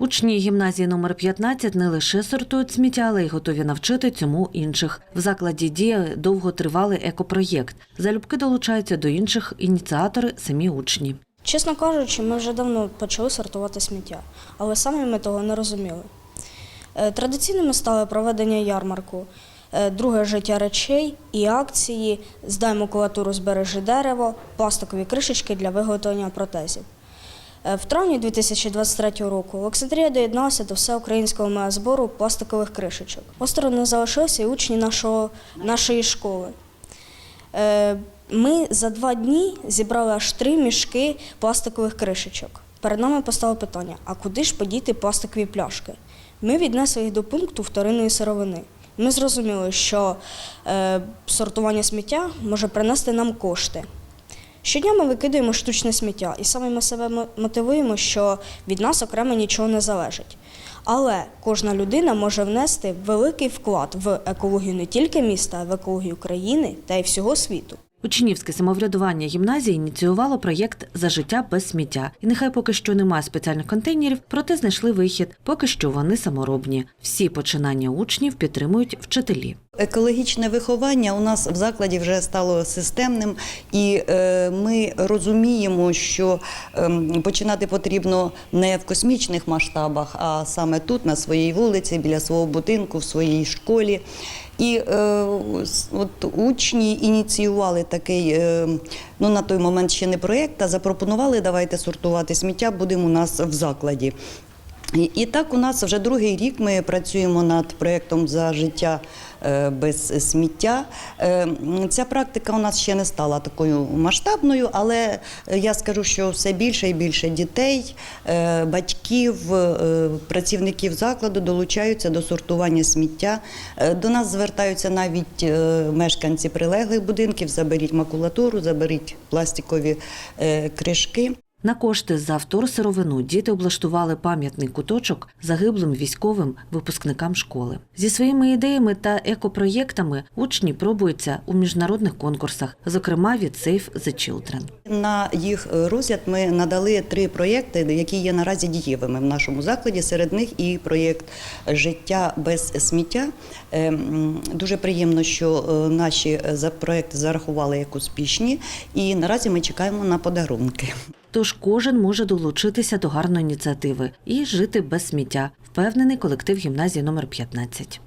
Учні гімназії номер 15 не лише сортують сміття, але й готові навчити цьому інших. В закладі діє довготривалий екопроєкт. Залюбки долучаються до інших ініціатори самі учні. Чесно кажучи, ми вже давно почали сортувати сміття, але самі ми того не розуміли. Е, Традиційними стали проведення ярмарку, е, друге життя речей і акції Здай макулатуру, збережи дерево, пластикові кришечки для виготовлення протезів. Е, В травні 2023 року Олександрія доєдналася до всеукраїнського мега-збору пластикових кришечок. Осторонь не залишилися і учні нашого, нашої школи. Е, Ми за два дні зібрали аж три мішки пластикових кришечок. Перед нами постало питання: а куди ж подіти пластикові пляшки? Ми віднесли їх до пункту вторинної сировини. Ми зрозуміли, що е, сортування сміття може принести нам кошти. Щодня ми викидаємо штучне сміття, і саме ми себе мотивуємо, що від нас окремо нічого не залежить. Але кожна людина може внести великий вклад в екологію не тільки міста, а в екологію країни та й всього світу. Учнівське самоврядування гімназії ініціювало проєкт за життя без сміття. І нехай поки що немає спеціальних контейнерів, проте знайшли вихід. Поки що вони саморобні. Всі починання учнів підтримують вчителі. Екологічне виховання у нас в закладі вже стало системним, і е, ми розуміємо, що ем, починати потрібно не в космічних масштабах, а саме тут, на своїй вулиці, біля свого будинку, в своїй школі. І е, от учні ініціювали такий, е, ну на той момент ще не проєкт, а запропонували давайте сортувати сміття, будемо у нас в закладі. І, і так у нас вже другий рік ми працюємо над проєктом за життя е, без сміття. Е, Ця практика у нас ще не стала такою масштабною, але я скажу, що все більше і більше дітей, е, батьків, працівників закладу долучаються до сортування сміття. До нас звертаються навіть мешканці прилеглих будинків: заберіть макулатуру, заберіть пластикові кришки. На кошти за вторсировину діти облаштували пам'ятний куточок загиблим військовим випускникам школи. Зі своїми ідеями та екопроєктами учні пробуються у міжнародних конкурсах, зокрема від Save the Children. На їх розгляд ми надали три проєкти, які є наразі дієвими в нашому закладі. Серед них і проєкт Життя без сміття. Е, Дуже приємно, що е, наші е, проєкти зарахували як успішні, і наразі ми чекаємо на подарунки. Тож кожен може долучитися до гарної ініціативи і жити без сміття, впевнений колектив гімназії номер 15.